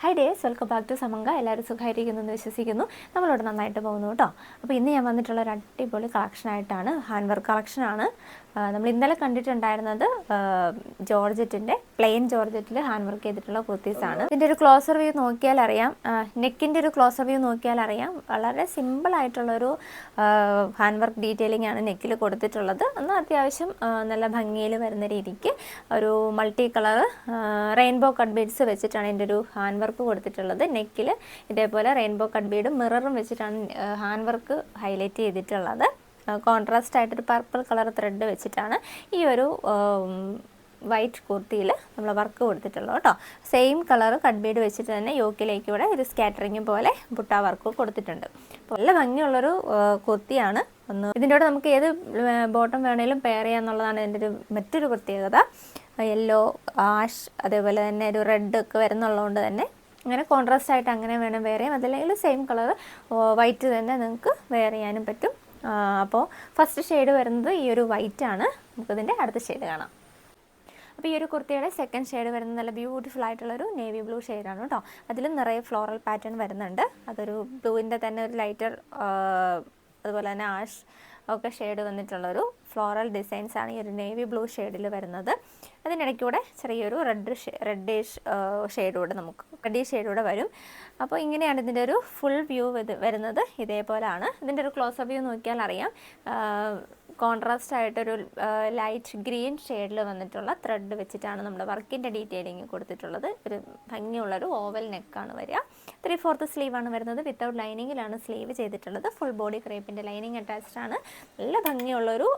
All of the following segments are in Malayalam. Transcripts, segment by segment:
Hi dears welcome back to സമങ്ക എല്ലാവരും സുഖമായിരിക്കുന്നു എന്ന് വിശ്വസിക്കുന്നു. നമ്മളോട് നന്നായിട്ട് പോകുന്നു കേട്ടോ. അപ്പോൾ ഇന്ന് ഞാൻ വന്നിട്ടുള്ള ഒരു അടിപൊളി കളക്ഷനായിട്ടാണ് ഹാൻഡ് വർക്ക് കളക്ഷനാണ് നമ്മൾ ഇന്നലെ കണ്ടിട്ടുണ്ടായിരുന്നത് ജോർജറ്റിന്റെ പ്ലെയിൻ ജോർജറ്റിൽ ഹാൻഡ് വർക്ക് ചെയ്തിട്ടുള്ള കുർത്തീസാണ് ഇതിന്റെ ഒരു ക്ലോസർ വ്യൂ നോക്കിയാൽ അറിയാം. നെക്കിന്റെ ഒരു ക്ലോസർ വ്യൂ നോക്കിയാൽ അറിയാം. വളരെ സിമ്പിൾ ആയിട്ടുള്ളൊരു ഹാൻഡ് വർക്ക് ഡീറ്റെയിലിംഗ് ആണ് നെക്കിൽ കൊടുത്തിട്ടുള്ളത്. എന്നാൽ അത്യാവശ്യം നല്ല ഭംഗിയിൽ വരുന്ന രീതിക്ക് ഒരു multi colour rainbow cut beads വെച്ചിട്ടാണ് ഇതിന്റെ ഒരു ഹാൻഡ് വർക്ക് കൊടുത്തിട്ടുള്ളത്. നെക്കിൽ ഇതേപോലെ റെയിൻബോ കട്ട് ബീഡും മിററും വെച്ചിട്ടാണ് ഹാൻഡ് വർക്ക് ഹൈലൈറ്റ് ചെയ്തിട്ടുള്ളത്. കോൺട്രാസ്റ്റ് ആയിട്ടൊരു പർപ്പിൾ കളർ ത്രെഡ് വെച്ചിട്ടാണ് ഈ ഒരു വൈറ്റ് കുർത്തിയിൽ നമ്മൾ വർക്ക് കൊടുത്തിട്ടുള്ളത് കേട്ടോ. സെയിം കളർ കട്ട് ബീഡ് വെച്ചിട്ട് തന്നെ യോക്കിലേക്ക് ഇവിടെ ഒരു സ്കാറ്ററിങ് പോലെ ബുട്ട വർക്ക് കൊടുത്തിട്ടുണ്ട്. അപ്പോൾ നല്ല ഭംഗിയുള്ളൊരു കുർത്തിയാണ്. ഒന്ന് ഇതിന്റെ നമുക്ക് ഏത് ബോട്ടം വേണേലും പെയർ ചെയ്യാന്നുള്ളതാണ് ഇതിന്റെ ഒരു മറ്റൊരു പ്രത്യേകത. യെല്ലോ ആഷ് അതേപോലെ തന്നെ ഒരു റെഡ് ഒക്കെ വരുന്നുള്ളതുകൊണ്ട് തന്നെ അങ്ങനെ കോൺട്രാസ്റ്റ് ആയിട്ട് അങ്ങനെ വേണം വേറെ അതല്ലെങ്കിൽ സെയിം കളർ വൈറ്റ് തന്നെ നിങ്ങൾക്ക് വെയർ ചെയ്യാനും പറ്റും. അപ്പോൾ ഫസ്റ്റ് ഷെയ്ഡ് വരുന്നത് ഈ ഒരു വൈറ്റ് ആണ്. നമുക്കിതിന്റെ അടുത്ത ഷെയ്ഡ് കാണാം. അപ്പോൾ ഈ ഒരു കുർത്തിയുടെ സെക്കൻഡ് ഷെയ്ഡ് വരുന്നത് നല്ല ബ്യൂട്ടിഫുൾ ആയിട്ടുള്ളൊരു നേവി ബ്ലൂ ഷെയ്ഡാണ് കേട്ടോ. അതിൽ നിറയെ ഫ്ലോറൽ പാറ്റേൺ വരുന്നുണ്ട്. അതൊരു ബ്ലൂവിന്റെ തന്നെ ഒരു ലൈറ്റർ അതുപോലെ തന്നെ ആഷ് ഒക്കെ ഷെയ്ഡ് വന്നിട്ടുള്ളൊരു ഫ്ലോറൽ ഡിസൈൻസ് ആണ് ഈ ഒരു നേവി ബ്ലൂ ഷെയ്ഡിൽ വരുന്നത്. അതിനിടയ്ക്കൂടെ ചെറിയൊരു റെഡ് റെഡിഷ് ഷെയ്ഡ് കൂടെ നമുക്ക് റെഡി ഷെയ്ഡ് കൂടെ വരും. അപ്പോൾ ഇങ്ങനെയാണ് ഇതിന്റെ ഒരു ഫുൾ വ്യൂ വരുന്നത്. ഇതേപോലെയാണ് ഇതിന്റെ ഒരു ക്ലോസ് അപ്പ് വ്യൂ നോക്കിയാൽ അറിയാം. കോൺട്രാസ്റ്റ് ആയിട്ടൊരു ലൈറ്റ് ഗ്രീൻ ഷെയ്ഡിൽ വന്നിട്ടുള്ള ത്രെഡ് വെച്ചിട്ടാണ് നമ്മുടെ വർക്കിന്റെ ഡീറ്റെയിലിംഗ് കൊടുത്തിട്ടുള്ളത്. ഒരു ഭംഗിയുള്ളൊരു ഓവൽ നെക്കാണ് വരിക. ത്രീ ഫോർത്ത് സ്ലീവാണ് വരുന്നത്. വിത്തൗട്ട് ലൈനിങ്ങിലാണ് സ്ലീവ് ചെയ്തിട്ടുള്ളത്. ഫുൾ ബോഡി ക്രേപ്പിന്റെ ലൈനിങ് അറ്റാച്ച്ഡ് ആണ്. നല്ല ഭംഗിയുള്ളൊരു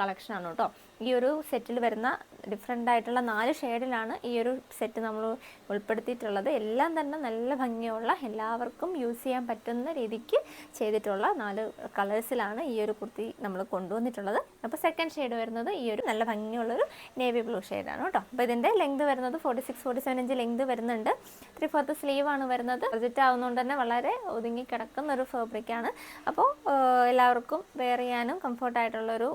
കളക്ഷനാണ് കേട്ടോ. ഈ ഒരു സെറ്റിൽ വരുന്ന ഡിഫറെന്റ് ആയിട്ടുള്ള നാല് ഷെയ്ഡിലാണ് ഈ ഒരു സെറ്റ് നമ്മൾ ഉൾപ്പെടുത്തിയിട്ടുള്ളത്. എല്ലാം തന്നെ നല്ല ഭംഗിയുള്ള എല്ലാവർക്കും യൂസ് ചെയ്യാൻ പറ്റുന്ന രീതിക്ക് ചെയ്തിട്ടുള്ള നാല് കളേഴ്സിലാണ് ഈ ഒരു കുർത്തി നമ്മൾ കൊണ്ടുവന്നിട്ടുള്ളത്. അപ്പോൾ സെക്കൻഡ് ഷെയ്ഡ് വരുന്നത് ഈ ഒരു നല്ല ഭംഗിയുള്ളൊരു നേവി ബ്ലൂ ഷെയ്ഡാണ് കേട്ടോ. അപ്പോൾ ഇതിന്റെ ലെങ്ത് വരുന്നത് forty six forty seven inch length വരുന്നുണ്ട്. ത്രീ ഫോർത്ത് സ്ലീവ് ആണ് വരുന്നത്. പ്രൊജക്റ്റ് ആവുന്നതുകൊണ്ട് തന്നെ വളരെ ഒതുങ്ങി കിടക്കുന്ന ഒരു ഫാബ്രിക്കാണ് അപ്പോൾ എല്ലാവർക്കും വെയർ ചെയ്യാനും കംഫർട്ടായിട്ടുള്ളൊരു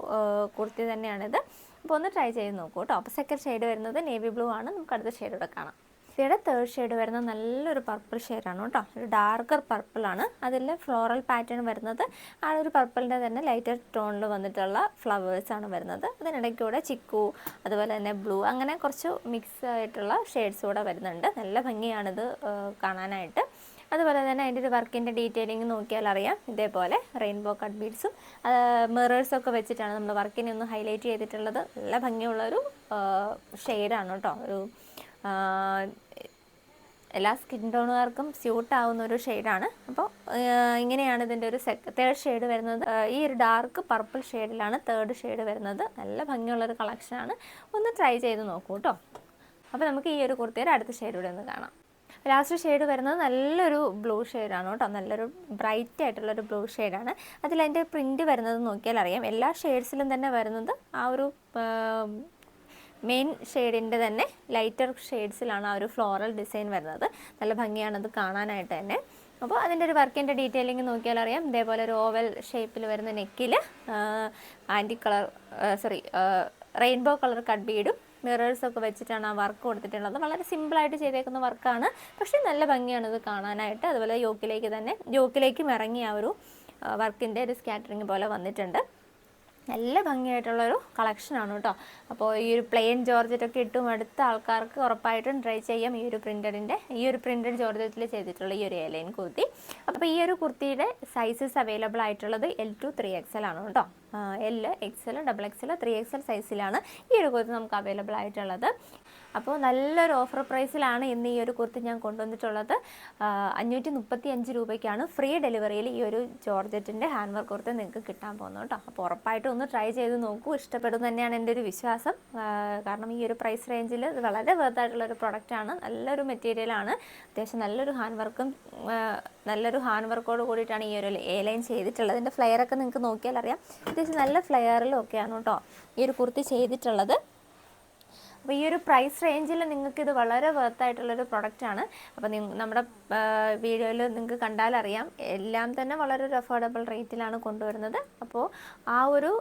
കുർത്തി തന്നെയാണിത്. അപ്പോൾ ഒന്ന് ട്രൈ ചെയ്ത് നോക്കൂ കേട്ടോ. അപ്പോൾ സെക്കൻഡ് ഷെയ്ഡ് വരുന്നത് നേവി ബ്ലൂ ആണ്. നമുക്ക് അടുത്ത ഷെയ്ഡ് കൂടെ കാണാം. ഇതിയുടെ തേർഡ് ഷെയ്ഡ് വരുന്നത് നല്ലൊരു പർപ്പിൾ ഷെയ്ഡാണ് കേട്ടോ. ഒരു ഡാർക്കർ പർപ്പിൾ ആണ്. അതിൽ ഫ്ലോറൽ പാറ്റേൺ വരുന്നത് ആ ഒരു പർപ്പിളിന്റെ തന്നെ ലൈറ്റർ ടോണിൽ വന്നിട്ടുള്ള ഫ്ലവേഴ്സാണ് വരുന്നത്. അതിനിടയ്ക്കൂടെ ചിക്കു അതുപോലെ തന്നെ ബ്ലൂ അങ്ങനെ കുറച്ച് മിക്സ് ആയിട്ടുള്ള ഷെയ്ഡ്സ് കൂടെ വരുന്നുണ്ട്. നല്ല ഭംഗിയാണിത് കാണാനായിട്ട്. അതുപോലെ തന്നെ അതിന്റെ ഒരു വർക്കിന്റെ ഡീറ്റെയിലിംഗ് നോക്കിയാൽ അറിയാം. ഇതേപോലെ റെയിൻബോ കട്ട് ബീഡ്സും മിറേഴ്സൊക്കെ വെച്ചിട്ടാണ് നമ്മൾ വർക്കിനെ ഒന്ന് ഹൈലൈറ്റ് ചെയ്തിട്ടുള്ളത്. നല്ല ഭംഗിയുള്ളൊരു ഷെയ്ഡാണ് കേട്ടോ. ഒരു എല്ലാ സ്കിൻ ടോണുകാർക്കും സ്യൂട്ട് ആവുന്ന ഒരു ഷെയ്ഡാണ്. അപ്പോൾ ഇങ്ങനെയാണ് ഇതിന്റെ ഒരു സെക്ക തേർഡ് ഷെയ്ഡ് വരുന്നത്. ഈ ഒരു ഡാർക്ക് പർപ്പിൾ ഷെയ്ഡിലാണ് തേർഡ് ഷെയ്ഡ് വരുന്നത്. നല്ല ഭംഗിയുള്ളൊരു കളക്ഷനാണ് ഒന്ന് ട്രൈ ചെയ്ത് നോക്കൂ കേട്ടോ. അപ്പോൾ നമുക്ക് ഈ ഒരു കുർത്തിയുടെ അടുത്ത ഷെയ്ഡ് കൂടെ ഒന്ന് കാണാം. ലാസ്റ്റ് ഷെയ്ഡ് വരുന്നത് നല്ലൊരു ബ്ലൂ ഷെയ്ഡാണ് കേട്ടോ. നല്ലൊരു ബ്രൈറ്റ് ആയിട്ടുള്ളൊരു ബ്ലൂ ഷെയ്ഡാണ് അതിൽ അതിന്റെ പ്രിന്റ് വരുന്നത് നോക്കിയാൽ അറിയാം. എല്ലാ ഷെയ്ഡ്സിലും തന്നെ വരുന്നത് ആ ഒരു മെയിൻ ഷെയ്ഡിന്റെ തന്നെ ലൈറ്റർ ഷെയ്ഡ്സിലാണ് ആ ഒരു ഫ്ലോറൽ ഡിസൈൻ വരുന്നത്. നല്ല ഭംഗിയാണത് കാണാനായിട്ട് തന്നെ. അപ്പോൾ അതിന്റെ ഒരു വർക്കിന്റെ ഡീറ്റെയിലിംഗ് നോക്കിയാൽ അറിയാം. ഇതേപോലെ ഒരു ഓവൽ ഷേപ്പിൽ വരുന്ന നെക്കിൽ anti colour sorry rainbow colour cut ബീഡും mirrors ഒക്കെ വെച്ചിട്ടാണ് ആ വർക്ക് കൊടുത്തിട്ടുള്ളത്. വളരെ സിമ്പിളായിട്ട് ചെയ്തേക്കുന്ന വർക്കാണ് പക്ഷേ നല്ല ഭംഗിയാണ് ഇത് കാണാനായിട്ട്. അതുപോലെ യോക്കിലേക്ക് തന്നെ യോക്കിലേക്കും ഇറങ്ങി ആ ഒരു വർക്കിന്റെ ഒരു സ്കാറ്ററിങ് പോലെ വന്നിട്ടുണ്ട്. നല്ല ഭംഗിയായിട്ടുള്ളൊരു കളക്ഷനാണ് കേട്ടോ. അപ്പോൾ ഈ ഒരു പ്ലെയിൻ ജോർജറ്റ് ഒക്കെ ഇട്ടും അടുത്ത ആൾക്കാർക്ക് ഉറപ്പായിട്ടും ട്രൈ ചെയ്യാം ഈ ഒരു പ്രിന്റഡിന്റെ ഈ ഒരു പ്രിന്റഡ് ജോർജറ്റിൽ ചെയ്തിട്ടുള്ള ഈ ഒരു എലൈൻ കുർത്തി. അപ്പോൾ ഈ ഒരു കുർത്തിയുടെ സൈസസ് അവൈലബിൾ ആയിട്ടുള്ളത് എൽ ടു ത്രീ എക്സൽ ആണ് കേട്ടോ. L XL double XL three XL സൈസിലാണ് ഈ ഒരു കുർത്തി നമുക്ക് അവൈലബിൾ ആയിട്ടുള്ളത്. അപ്പോൾ നല്ലൊരു ഓഫർ പ്രൈസിലാണ് ഇന്ന് ഈ ഒരു കുർത്തി ഞാൻ കൊണ്ടുവന്നിട്ടുള്ളത്. അഞ്ഞൂറ്റി മുപ്പത്തി അഞ്ച് രൂപയ്ക്കാണ് ഫ്രീ ഡെലിവറിയിൽ ഈ ഒരു ജോർജറ്റിന്റെ ഹാൻഡ് വർക്ക് കുർത്തി നിങ്ങൾക്ക് കിട്ടാൻ പോകുന്നത് കേട്ടോ. അപ്പോൾ ഉറപ്പായിട്ടും ഒന്ന് ട്രൈ ചെയ്ത് നോക്കൂ. ഇഷ്ടപ്പെടും തന്നെയാണ് എന്റെ ഒരു വിശ്വാസം. കാരണം ഈ ഒരു പ്രൈസ് റേഞ്ചിൽ ഇത് വളരെ വെർത്തായിട്ടുള്ളൊരു പ്രൊഡക്റ്റാണ് നല്ലൊരു മെറ്റീരിയലാണ് അത്യാവശ്യം നല്ലൊരു ഹാൻഡ് വർക്കും നല്ലൊരു ഹാൻഡ് വർക്കോട് കൂടിയിട്ടാണ് ഈ ഒരു എ ലൈൻ ചെയ്തിട്ടുള്ളത്. ഇതിന്റെ ഫ്ലെയറൊക്കെ നിങ്ങൾക്ക് നോക്കിയാൽ അറിയാം അത്യാവശ്യം നല്ല ഫ്ലെയറിലും ഒക്കെയാണ് കേട്ടോ ഈ ഒരു കുർത്തി ചെയ്തിട്ടുള്ളത്. അപ്പോൾ ഈ ഒരു പ്രൈസ് റേഞ്ചിൽ നിങ്ങൾക്ക് ഇത് വളരെ വർത്തായിട്ടുള്ളൊരു പ്രൊഡക്റ്റാണ് അപ്പോൾ നമ്മുടെ വീഡിയോയിൽ നിങ്ങൾക്ക് കണ്ടാലറിയാം എല്ലാം തന്നെ വളരെ ഒരു അഫോർഡബിൾ റേറ്റിലാണ് കൊണ്ടുവരുന്നത്. അപ്പോൾ ആ ഒരു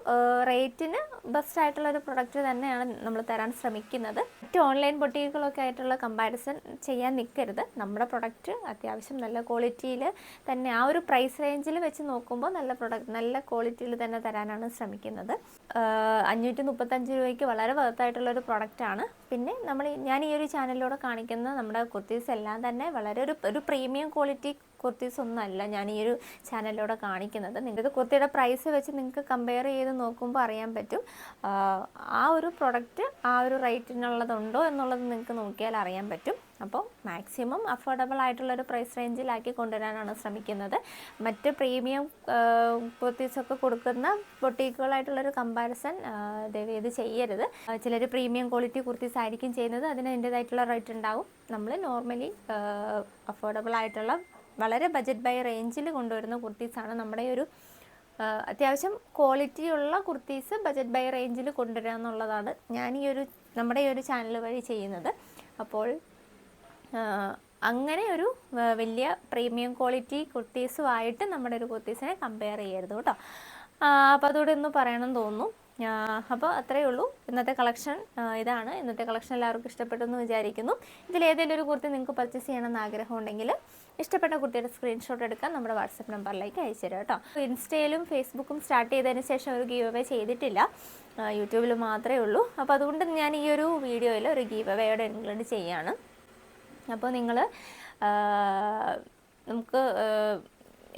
റേറ്റിന് ബെസ്റ്റ് ആയിട്ടുള്ളൊരു പ്രൊഡക്റ്റ് തന്നെയാണ് നമ്മൾ തരാൻ ശ്രമിക്കുന്നത്. മറ്റ് ഓൺലൈൻ ബൊട്ടീക്കുകളൊക്കെ ആയിട്ടുള്ള കമ്പാരിസൺ ചെയ്യാൻ നിൽക്കരുത് നമ്മുടെ പ്രൊഡക്റ്റ് അത്യാവശ്യം നല്ല ക്വാളിറ്റിയിൽ തന്നെ ആ ഒരു പ്രൈസ് റേഞ്ചിൽ വെച്ച് നോക്കുമ്പോൾ നല്ല പ്രൊഡക്റ്റ് നല്ല ക്വാളിറ്റിയിൽ തന്നെ തരാനാണ് ശ്രമിക്കുന്നത്. അഞ്ഞൂറ്റി മുപ്പത്തഞ്ച് രൂപയ്ക്ക് വളരെ വർത്തായിട്ടുള്ള ഒരു പ്രൊഡക്റ്റാണ് പിന്നെ നമ്മൾ ഞാൻ ഈ ഒരു ചാനലിലൂടെ കാണിക്കുന്ന നമ്മുടെ കുർത്തീസ് എല്ലാം തന്നെ വളരെ ഒരു ഒരു പ്രീമിയം ക്വാളിറ്റി കുർത്തീസ് ഒന്നും അല്ല ഞാൻ ഈ ഒരു ചാനലിലൂടെ കാണിക്കുന്നത്. നിങ്ങൾക്ക് കുർത്തിയുടെ പ്രൈസ് വെച്ച് നിങ്ങൾക്ക് കമ്പയർ ചെയ്ത് നോക്കുമ്പോൾ അറിയാൻ പറ്റും. ആ ഒരു പ്രൊഡക്റ്റ് ആ ഒരു റേറ്റിനുള്ളതുണ്ടോ എന്നുള്ളത് നിങ്ങൾക്ക് നോക്കിയാൽ അറിയാൻ പറ്റും. അപ്പോൾ മാക്സിമം അഫോർഡബിൾ ആയിട്ടുള്ളൊരു പ്രൈസ് റേഞ്ചിലാക്കി കൊണ്ടുവരാനാണ് ശ്രമിക്കുന്നത്. മറ്റ് പ്രീമിയം കുർത്തീസൊക്കെ കൊടുക്കുന്ന ബൊട്ടീക്കുകളായിട്ടുള്ളൊരു കമ്പാരിസൺ ദയവ് ഇത് ചെയ്യരുത്. ചിലർ പ്രീമിയം ക്വാളിറ്റി കുർത്തീസ് ആയിരിക്കും ചെയ്യുന്നത് അതിന് അതിന്റേതായിട്ടുള്ള റേറ്റ് ഉണ്ടാവും. നമ്മൾ നോർമലി അഫോർഡബിൾ ആയിട്ടുള്ള വളരെ ബജറ്റ് ബൈ റേഞ്ചിൽ കൊണ്ടുവരുന്ന കുർത്തീസാണ് നമ്മുടെ ഒരു അത്യാവശ്യം ക്വാളിറ്റിയുള്ള കുർത്തീസ് ബജറ്റ് ബൈ റേഞ്ചിൽ കൊണ്ടുവരിക എന്നുള്ളതാണ് ഞാൻ ഈ ഒരു നമ്മുടെ ഈ ഒരു ചാനൽ വഴി ചെയ്യുന്നത്. അപ്പോൾ അങ്ങനെ ഒരു വലിയ പ്രീമിയം ക്വാളിറ്റി കുർത്തീസുമായിട്ട് നമ്മുടെ ഒരു കുർത്തീസിനെ കമ്പയർ ചെയ്യരുത് കേട്ടോ. അപ്പോൾ അതോടെ ഒന്ന് പറയണം തോന്നുന്നു. അപ്പോൾ അത്രയേ ഉള്ളൂ. ഇന്നത്തെ കളക്ഷൻ ഇതാണ്. ഇന്നത്തെ കളക്ഷൻ എല്ലാവർക്കും ഇഷ്ടപ്പെട്ടെന്ന് വിചാരിക്കുന്നു. ഇതിൽ ഏതെങ്കിലും ഒരു കുർത്തി നിങ്ങൾക്ക് പർച്ചേസ് ചെയ്യണമെന്ന് ആഗ്രഹം ഉണ്ടെങ്കിൽ ഇഷ്ടപ്പെട്ട കുട്ടിയുടെ സ്ക്രീൻഷോട്ട് എടുക്കാൻ നമ്മുടെ വാട്സപ്പ് നമ്പറിലേക്ക് അയച്ചു തരാം കേട്ടോ. ഇൻസ്റ്റയിലും ഫേസ്ബുക്കും സ്റ്റാർട്ട് ചെയ്തതിന് ശേഷം ഒരു ഗീവ് അവേ ചെയ്തിട്ടില്ല. യൂട്യൂബിൽ മാത്രമേ ഉള്ളൂ. അപ്പോൾ അതുകൊണ്ട് ഞാൻ ഈ ഒരു വീഡിയോയിൽ ഒരു ഗീവ് അവേയോടെ ഇൻക്ലൂഡ് ചെയ്യാണ് അപ്പോൾ നിങ്ങൾ നമുക്ക്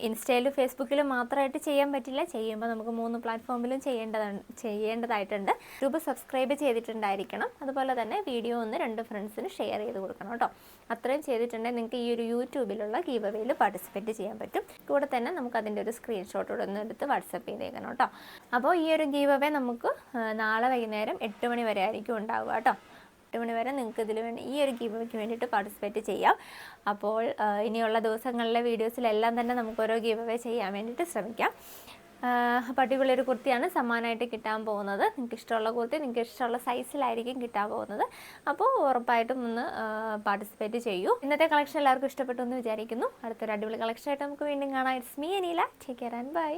ഇൻസ്റ്റയിലും ഫേസ്ബുക്കിലും മാത്രമായിട്ട് ചെയ്യാൻ പറ്റില്ല. ചെയ്യുമ്പോൾ നമുക്ക് മൂന്ന് പ്ലാറ്റ്ഫോമിലും ചെയ്യേണ്ടതാണ് ചെയ്യേണ്ടതായിട്ടുണ്ട്. യൂട്യൂബ് സബ്സ്ക്രൈബ് ചെയ്തിട്ടുണ്ടായിരിക്കണം. അതുപോലെ തന്നെ വീഡിയോ ഒന്ന് രണ്ട് ഫ്രണ്ട്സിന് ഷെയർ ചെയ്ത് കൊടുക്കണം കേട്ടോ. അത്രയും ചെയ്തിട്ടുണ്ടെങ്കിൽ നിങ്ങൾക്ക് ഈ ഒരു യൂട്യൂബിലുള്ള ഗീവ് അവയിൽ പാർട്ടിസിപ്പേറ്റ് ചെയ്യാൻ പറ്റും. കൂടെ തന്നെ നമുക്ക് അതിന്റെ ഒരു സ്ക്രീൻഷോട്ട് ഇവിടെ എടുത്ത് വാട്സപ്പ് ചെയ്തേക്കണം കേട്ടോ. അപ്പോൾ ഈ ഒരു ഗീവ് അവേ നമുക്ക് നാളെ വൈകുന്നേരം എട്ട് മണി വരെ ആയിരിക്കും ഉണ്ടാവുക കേട്ടോ. എട്ട് മണി വരെ നിങ്ങൾക്ക് ഇതിൽ വേണ്ടി ഈ ഒരു ഗീവയ്ക്ക് വേണ്ടിയിട്ട് പാർട്ടിസിപ്പേറ്റ് ചെയ്യാം. അപ്പോൾ ഇനിയുള്ള ദിവസങ്ങളിലെ വീഡിയോസിലെല്ലാം തന്നെ നമുക്ക് ഓരോ ഗീവ് ചെയ്യാൻ വേണ്ടിയിട്ട് ശ്രമിക്കാം. ആ, ഒരു കുർത്തിയാണ് സമ്മാനമായിട്ട് കിട്ടാൻ പോകുന്നത്. നിങ്ങൾക്ക് ഇഷ്ടമുള്ള കുർത്തി നിങ്ങൾക്ക് ഇഷ്ടമുള്ള സൈസിലായിരിക്കും കിട്ടാൻ പോകുന്നത്. അപ്പോൾ ഉറപ്പായിട്ടും ഒന്ന് പാർട്ടിസിപ്പേറ്റ് ചെയ്യൂ. ഇന്നത്തെ കളക്ഷൻ എല്ലാവർക്കും ഇഷ്ടപ്പെട്ടു എന്ന് വിചാരിക്കുന്നു. അടുത്തൊരു അടിപൊളി കളക്ഷനായിട്ട് നമുക്ക് വീണ്ടും കാണാം. It's me Aneela take care and bye